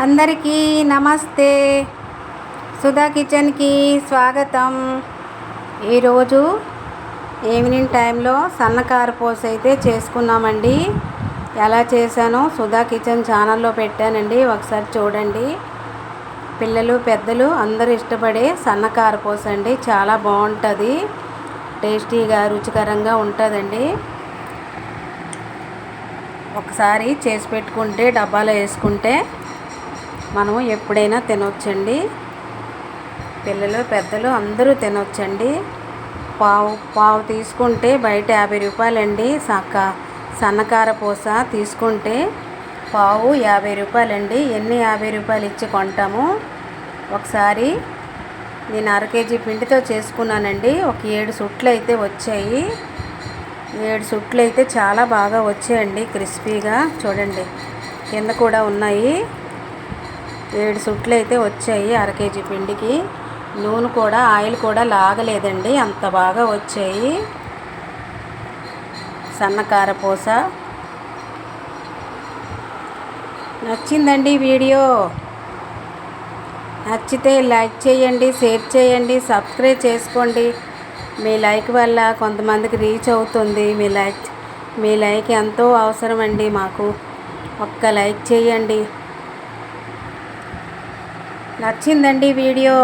అందరికీ నమస్తే. సుధా కిచెన్కి స్వాగతం. ఈరోజు ఈవినింగ్ టైంలో సన్నకారు పోసి అయితే చేసుకున్నామండి. ఎలా చేశానో సుధా కిచెన్ ఛానల్లో పెట్టానండి. ఒకసారి చూడండి. పిల్లలు పెద్దలు అందరూ ఇష్టపడే సన్నకారు పోస అండి. చాలా బాగుంటుంది. టేస్టీగా రుచికరంగా ఉంటుందండి. ఒకసారి చేసి పెట్టుకుంటే డబ్బాలో వేసుకుంటే మనం ఎప్పుడైనా తినొచ్చండి. పిల్లలు పెద్దలు అందరూ తినొచ్చండి. పావు పావు తీసుకుంటే బయట యాభై రూపాయలండి. సక్క సన్నకార పూస తీసుకుంటే పావు యాభై రూపాయలండి. ఎన్ని యాభై రూపాయలు ఇచ్చి కొంటాము? ఒకసారి నేను అర కేజీ పిండితో చేసుకున్నానండి. ఒక ఏడు సుట్లు అయితే వచ్చాయి. ఏడు సుట్లు అయితే చాలా బాగా వచ్చాయండి క్రిస్పీగా. చూడండి కింద కూడా ఉన్నాయి. ఏడు సుట్లు అయితే వచ్చాయి అర కేజీ పిండికి. నూనె కూడా ఆయిల్ కూడా లాగలేదండి. అంత బాగా వచ్చాయి. సన్నకార పూస. నచ్చిందండి వీడియో. నచ్చితే లైక్ చేయండి షేర్ చేయండి సబ్స్క్రైబ్ చేసుకోండి. మీ లైక్ వల్ల కొంతమందికి రీచ్ అవుతుంది. మీ లైక్ మీ లైక్ ఎంతో అవసరం అండి మాకు. ఒక్క లైక్ చేయండి. నచ్చిందండి వీడియో.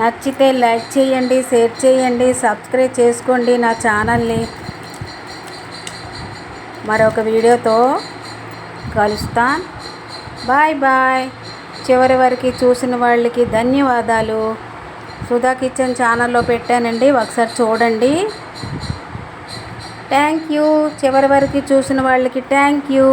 నచ్చితే లైక్ చేయండి షేర్ చేయండి సబ్స్క్రైబ్ చేసుకోండి నా ఛానల్ని. మరొక వీడియోతో కలుస్తాను బాయ్ బాయ్. చివరి వరకు చూసిన వాళ్ళకి ధన్యవాదాలు. సుధా కిచెన్ ఛానల్లో పెట్టానండి ఒకసారి చూడండి. Thank you. చివరి వరకు చూసిన వాళ్ళకి థ్యాంక్ యూ.